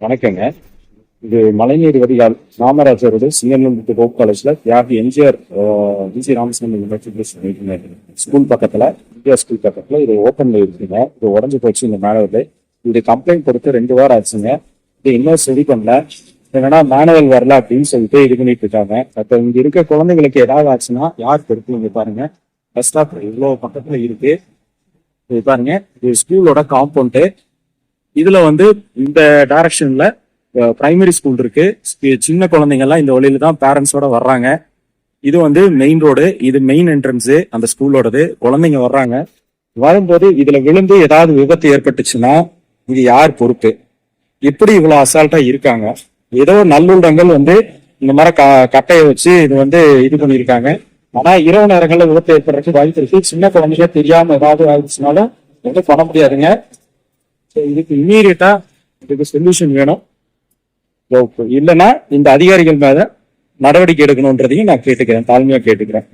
வணக்கங்க. இது மழைநீர் வடிகால் ராமராஜரோட சிங்கநல்லூர் கோப் காலேஜ்ல தியாகி MGR Viji Ramasamy university school பக்கத்துல இந்தியா ஸ்கூல் பக்கத்துல இது ஓப்பன்ல இருக்குங்க. இது உடஞ்சு போச்சு இந்த மேனுவல் இது கம்ப்ளைண்ட் கொடுத்து ரெண்டு வாரம் ஆச்சுங்க. இது இன்னும் சரி பண்ணல. என்னன்னா மேனுவல் வரல அப்படின்னு சொல்லிட்டு இது பண்ணிட்டு இருக்காங்க. அப்ப இங்க இருக்க குழந்தைங்களுக்கு ஏதாவது ஆச்சுன்னா யார் பொறுப்பு? பாருங்க. பஸ் ஸ்டாப் இவ்வளவு பக்கத்துல இருக்கு. இது பாருங்க. இது ஸ்கூலோட காம்பவுண்டு இதுல வந்து இந்த டைரக்ஷன்ல பிரைமரி ஸ்கூல் இருக்கு. சின்ன குழந்தைங்க எல்லாம் இந்த வழியில தான் பேரண்ட்ஸோட வர்றாங்க. இது வந்து மெயின் ரோடு இது மெயின் என்ட்ரன்ஸ் அந்த ஸ்கூலோடது குழந்தைங்க வர்றாங்க. வரும்போது இதுல விழுந்து ஏதாவது விபத்து ஏற்பட்டுச்சுன்னா இது யார் பொறுப்பு? எப்படி இவ்வளவு அசால்ட்டா இருக்காங்க. ஏதோ நல்லுள்ளங்கள் வந்து இந்த மாதிரி க- கட்டையை வச்சு இது வந்து இது பண்ணியிருக்காங்க. ஆனா இரவு நேரங்கள்ல விபத்து ஏற்படுறதுக்கு வாய்ப்பு இருக்கு. சின்ன குழந்தைங்க தெரியாம ஏதாவது ஆயிடுச்சுனாலும் ஒன்றும் பண்ண முடியாதுங்க. ஸோ இதுக்கு இமீடியட்டா இதுக்கு சொல்யூஷன் வேணும். இல்லைன்னா இந்த அதிகாரிகள் மேல நடவடிக்கை எடுக்கணுன்றதையும் நான் கேட்டுக்கிறேன் தாழ்மையா கேட்டுக்கிறேன்.